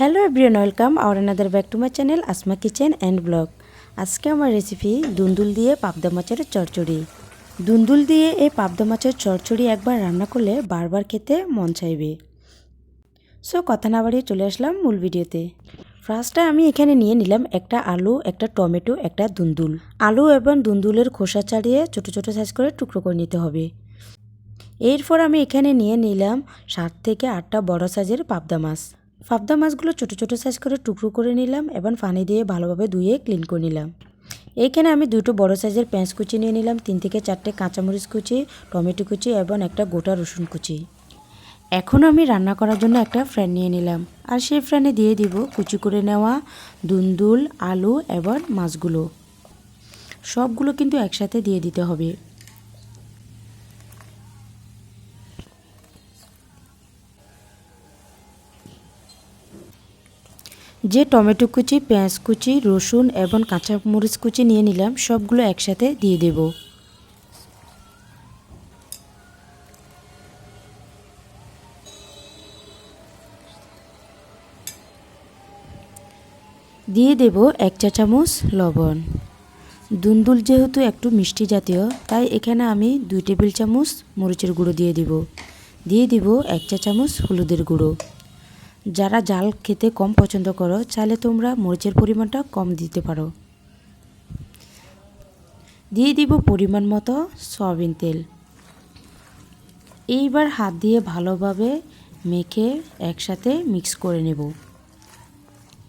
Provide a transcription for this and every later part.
Hello everyone welcome R another back to my channel Asma kitchen and blog আজকে আমার recipe দুন্দুল দিয়ে পাবদা মাছের চড়চড়ি দুন্দুল দিয়ে এই পাবদা মাছের চড়চড়ি একবার রান্না করলে বারবার খেতে মন চাইবে। সো কথা না বাড়িয়ে চলে আসলাম মূল ভিডিওতে। ফার্স্টে আমি এখানে নিয়ে নিলাম একটা আলু, একটা টমেটো, একটা দুন্দুল। আলু এবং দুন্দুলের খোসা ছাড়িয়ে ছোটো ছোটো সাইজ করে টুকরো করে নিতে হবে। এরপর আমি এখানে নিয়ে নিলাম সাত থেকে আটটা বড় সাইজের পাবদা মাছ। পাবদা মাছগুলো ছোটো ছোটো সাইজ করে টুকরো করে নিলাম এবং পানি দিয়ে ভালোভাবে ধুয়ে ক্লিন করে নিলাম। এইখানে আমি দুটো বড় সাইজের পেঁয়াজ কুচি নিয়ে নিলাম, তিন থেকে চারটে কাঁচামরিচ কুচি, টমেটো কুচি এবং একটা গোটা রসুন কুচি। এখন আমি রান্না করার জন্য একটা ফ্রান নিয়ে নিলাম আর সেই ফ্রানে দিয়ে দিব কুচি করে নেওয়া দুন্দুল, আলু এবং মাছগুলো। সবগুলো কিন্তু একসাথে দিয়ে দিতে হবে। যে টমেটো কুচি, পেঁয়াজ কুচি, রসুন এবং কাঁচা মরিচ কুচি নিয়ে নিলাম, সবগুলো একসাথে দিয়ে দেব। দিয়ে দেব এক চা চামচ লবণ। দুন্দুল যেহেতু একটু মিষ্টি জাতীয়, তাই এখানে আমি দুই টেবিল চামচ মরিচের গুঁড়ো দিয়ে দিব। দিয়ে দিব এক চা চামচ হলুদের গুঁড়ো। যারা জাল খেতে কম পছন্দ করো, চাইলে তোমরা মরিচের পরিমাণটা কম দিতে পারো। দিয়ে দিব পরিমাণ মতো সয়াবিন তেল। এইবার হাত দিয়ে ভালোভাবে মেখে একসাথে মিক্স করে নেব।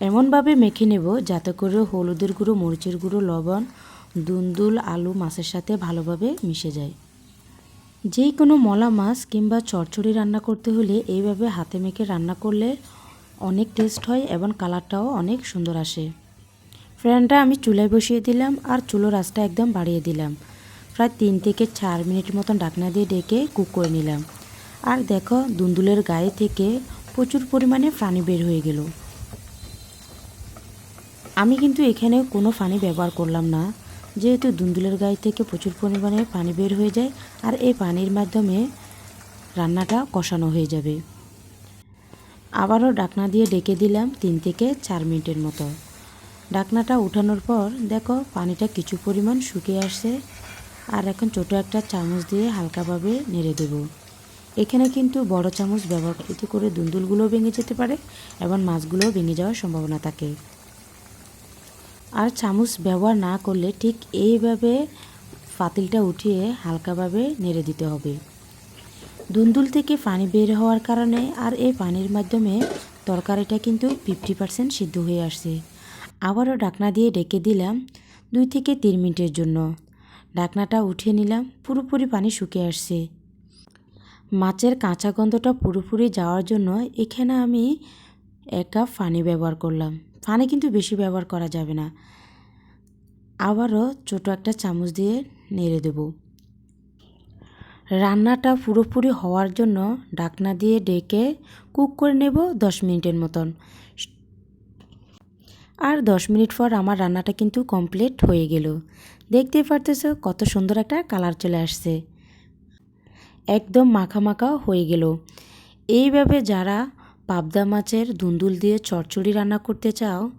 এমনভাবে মেখে নেব যাতে করে হলুদের গুঁড়ো, মরিচের গুঁড়ো, লবণ, দুন্দুল, আলু, মাছের সাথে ভালোভাবে মিশে যায়। যে কোনো মলা মাছ কিংবা চচ্চড়ি রান্না করতে হলে এইভাবে হাতে মেখে রান্না করলে অনেক টেস্ট হয় এবং কালারটাও অনেক সুন্দর আসে। ফ্যানটা আমি চুলায় বসিয়ে দিলাম আর চুলো রাসটা একদম বাড়িয়ে দিলাম। প্রায় তিন থেকে চার মিনিট মতন ডাকনা দিয়ে ডেকে কুক করে নিলাম। আর দেখো, দুন্দুলের গায়ে থেকে প্রচুর পরিমাণে ফানি বের হয়ে গেল। আমি কিন্তু এখানে কোনো ফানি ব্যবহার করলাম না। যেহেতু দুন্দুলের গায়ে থেকে প্রচুর পরিমাণে পানি বের হয়ে যায়, আর এই পানির মাধ্যমে রান্নাটা কষানো হয়ে যাবে। আবারও ডাকনা দিয়ে ডেকে দিলাম তিন থেকে চার মিনিটের মতো। ডাকনাটা উঠানোর পর দেখো পানিটা কিছু পরিমাণ শুকিয়ে আসছে, আর এখন ছোটো একটা চামচ দিয়ে হালকাভাবে নেড়ে দেব। এখানে কিন্তু বড় চামচ ব্যবহার এতে করে দুন্দুলগুলোও ভেঙে যেতে পারে এবং মাছগুলোও ভেঙে যাওয়ার সম্ভাবনা থাকে। আর চামচ ব্যবহার না করলে ঠিক এইভাবে পাতিলটা উঠিয়ে হালকাভাবে নেড়ে দিতে হবে। দুন্দুল থেকে পানি বের হওয়ার কারণে আর এই পানির মাধ্যমে তরকারিটা কিন্তু ফিফটি পার্সেন্ট সিদ্ধ হয়ে আসছে। আবারও ডাকনা দিয়ে ডেকে দিলাম দুই থেকে তিন মিনিটের জন্য। ডাকনাটা উঠিয়ে নিলাম, পুরোপুরি পানি শুকিয়ে আসছে। মাছের কাঁচা গন্ধটা পুরোপুরি যাওয়ার জন্য এখানে আমি এক কাপ পানি ব্যবহার করলাম। পানি কিন্তু বেশি ব্যবহার করা যাবে না। আবারও ছোটো একটা চামচ দিয়ে নেড়ে দেব। রান্নাটা পুরোপুরি হওয়ার জন্য ডাকনা দিয়ে ডেকে কুক করে নেব দশ মিনিটের মতন। আর দশ মিনিট পর আমার রান্নাটা কিন্তু কমপ্লিট হয়ে গেল। দেখতে পারতেছ কত সুন্দর একটা কালার চলে আসছে। একদম মাখা মাখা হয়ে গেল। এইভাবে যারা পাবদা মাছের ধুন্দুল দিয়ে চচ্চড়ি রান্না করতে চাও,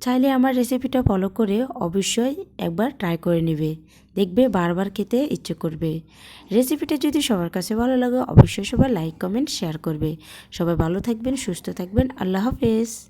চাইলে আমার রেসিপিটা ফলো করে অবশ্যই একবার ট্রাই করে নেবে। দেখবে বারবার খেতে ইচ্ছে করবে। রেসিপিটা যদি সবার কাছে ভালো লাগে, অবশ্যই সবাই লাইক কমেন্ট শেয়ার করবে। সবাই ভালো থাকবেন, সুস্থ থাকবেন। আল্লাহ হাফেজ।